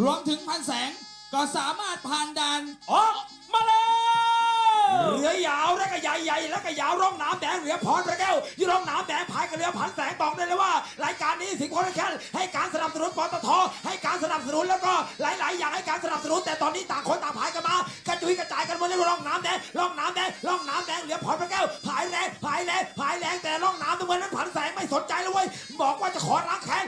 รวมถึงพันแสงก็สามารถผ่านด่านออกมาแล้วเรือยาวแล้วก็ใหญ่ๆแล้วก็ยาวร่องน้ำแดงเรือพรพระแก้วอยู่ร่องน้ำแดงพายกับเรือผันแสงบอกได้เลยว่า รายการนี้สิงห์โคราชให้การสนับสนุนปตทให้การสนับสนุนแล้วก็หลาย ๆ อย่างให้การสนับสนุนแต่ตอนนี้ต่างคนต่างพายกันมากระจุยกระจายกันหมดเลยร่องน้ำแดงร่องน้ำแดงร่องน้ำแดงเรือพรพระแก้วพายแรงพายแรงพายแรงแต่ร่องน้ำตรงนั้นผันแสงไม่สนใจเลยเว้ยบอกว่าจะขอล้างแขน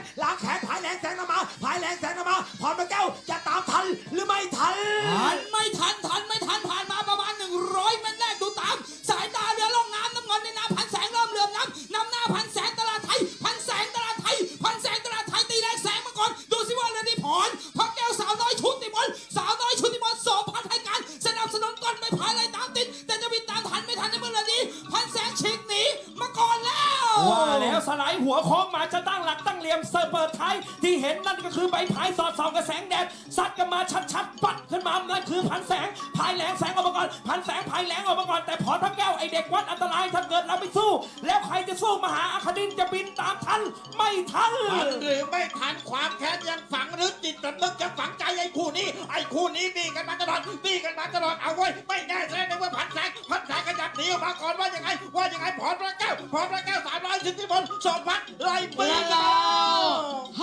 ทันทันไม่ทันผ่านมาประมาณ 100 เมตรแรกดูตาม สายตาเรือล่องน้ำน้ำเงินในนาพันแสงเริ่มเหลื่อมน้ำนำหน้าพันแสงตลาดไทย พันแสงตลาดไทย พันแสงตลาดไทยตีแรงแสงมาก่อน ดูสิว่าเรือที่ผอนพักแก้วสาวน้อยชุดติมนต์สาวน้อยชุดติมนต์สองพันให้การสนับสนุนก่อนไม่พายไล่ตา สลด์หัวโค้งมาจะตั้งหลักตั้งเหลี่ยมเสิร์ฟเปิดท้ายที่เห็นนั่นก็คือใบพายสอดส่องกับแสงแดดซัดกันมาชัดๆปัดขึ้นมานั่นคือพันแสงพายแหลงแสงออกมาก่อนพันแสงพายแหลงออกมาก่อนแต่พรพระแก้วไอเด็กวัดอันตรายถ้าเกิดเราไม่สู้ แล้วใครจะสู้มหาอาคดินจะบินตามทันไม่ทัน ทันหรือไม่ทันความแค้นยังฝังหรือจิตสำนึกยังฝังใจไอ้คู่นี้ ไอ้คู่นี้บีกันมาตลอดบีกันมาตลอดเอาไว้ยไม่แน่ใจเลยว่าพันแสงพันแสงขยับหนีออกมาก่อนว่ายังไงว่ายังไงพรพระแก้วพรพระแก้วสาม ร้อยสิบที่บนสองพันไล่ปีเรือกดานว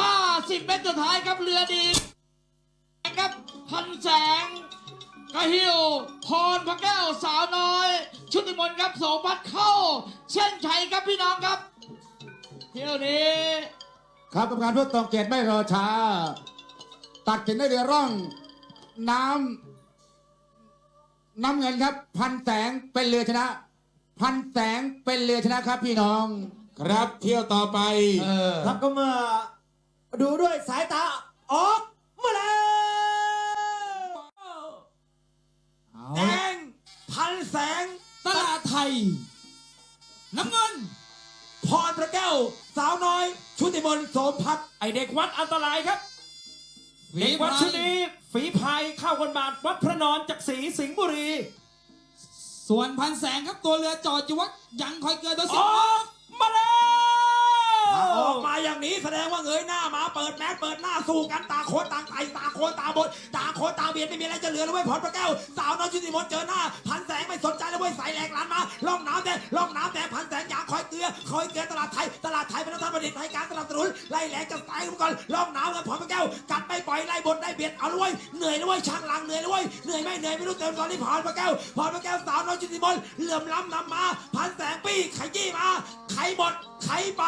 50เมตรสุดท้ายครับเรือดีครับพันแสงกระหิวพรพระแก้วสาวน้อย ชุติมนต์ครับโสมพัดเข้าเส้นชัยครับพี่น้องครับ เที่ยวนี้ ครับกรรมการผู้ตรงเกตไม่รอช้า ตัดสินได้เรือร่อง น้ำน้ำเงินครับ พันแสงเป็นเรือชนะ พันแสงเป็นเรือชนะครับพี่น้อง ครับเที่ยวต่อไป เออ ครับก็เมื่อดูด้วยสายตาออกมาแล้วเอาแดละงพันแสงตลาดไทย น้ำเงิน พรพระแก้ว สาวน้อย ชุติมนต์โสมพัฒน์ไอเด็กวัดอันตรายครับฝีเด็กวัดพายชุดนี้ฝีพายเข้ากันบาทวัดพระนอนจากศรีสิงห์บุรี ส่วนพันแสงครับตัวเรือจอดอยู่วัดยังคอยเกิดโดยอเสียงอก มาแล้วออกมาอย่างนี้แสดงว่าเงยหน้ามาเปิดแมสเปิดหน้าสู้กันตาโคตรต่างไต่ตาโคตรตาบนตาโคตรตาเบียดไม่มีอะไรจะเหลือแล้วเว้ยพรพระแก้วสาวน้อยชุติมนเจอหน้า พันแสงไม่สนใจแล้วเว้ยใส่แหลกหลานมาล่องน้ำแดงล่องน้ำแดงพันแสงอยากคอยเกลือคอยเกลือ ดไทยเป็นรัฐบาลให้การสนับสนุนไล่แหลกกับสายกันก่อนล่องหน้ำกันพรพระแก้วกัดไม่ปล่อยไล่บนได้เบียดเอาเลยเว้ยเหนื่อยแล้วเว้ยช่างหลังเหนื่อยแล้วเว้ยเหนื่อยไม่เหนื่อยไม่รู้เติมตอนนี้พรพระแก้วพรพระแก้วสาวน้อยชุติมนเหลื่อมล้ำนำมาพันแสงปี้ขยี้มาไขหมดไขไป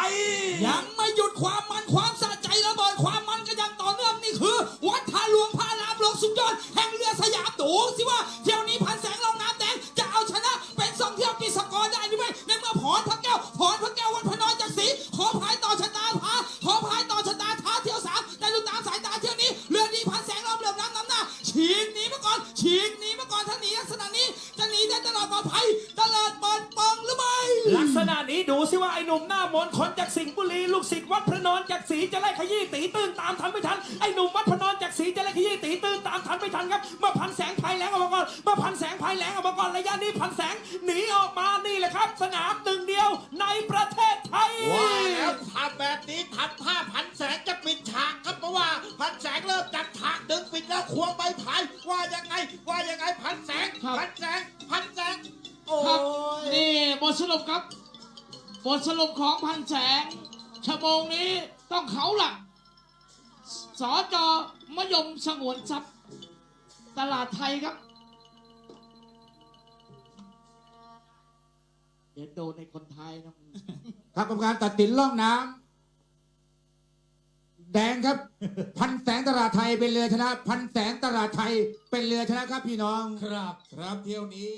ยังไม่หยุดความมันความสะใจระเบิดความมันก็ยังต่อเนื่องนี่คือ วัดท่าหลวงพระรามหลวงสุดยอดแห่งเรือสยามดูสิว่าเที่ยว ดูสิว่าไอ้หนุ่มหน้ามนต์คนจากสิงห์บุรีลูกศิษย์วัดพระนอนจากศรีจะไล่ขยี้ตีตื้นตามทันไม่ทันไอ้หนุ่มวัดพระนอนจากศรีจะไล่ขยี้ตีตื้นตามทันไม่ทันครับเมื่อพันแสงพายแหลงออกมาก่อนเมื่อพันแสงพายแหลงออกมาก่อนระยะนี้พันแสงหนีออกมานี่แหละครับ สนามหนึ่งเดียวในประเทศไทยว่าแล้วทำแบบนี้ทำท่าพันแสงจะปิดฉากครับเพราะว่าพันแสงเริ่มจัดฉากดึงปิดแล้วควงใบพายว่ายังไงว่ายังไงพันแสงครับพันแสงพันแสงโอ้ครับยนี่บทสรุปครับ บทสรุปของพันแสงชั่วโมงนี้ต้องเขาหลักสอจอมยมสงวนทรัพย์ ตลาดไทยครับ เดี๋ยวโดนในคนไทยนะ ครับกรรมการตัดสินล่องน้ำแดงครับ พันแสงตลาดไทยเป็นเรือชนะ พันแสงตลาดไทยเป็นเรือชนะครับพี่น้อง ครับ ครับเที่ยวนี้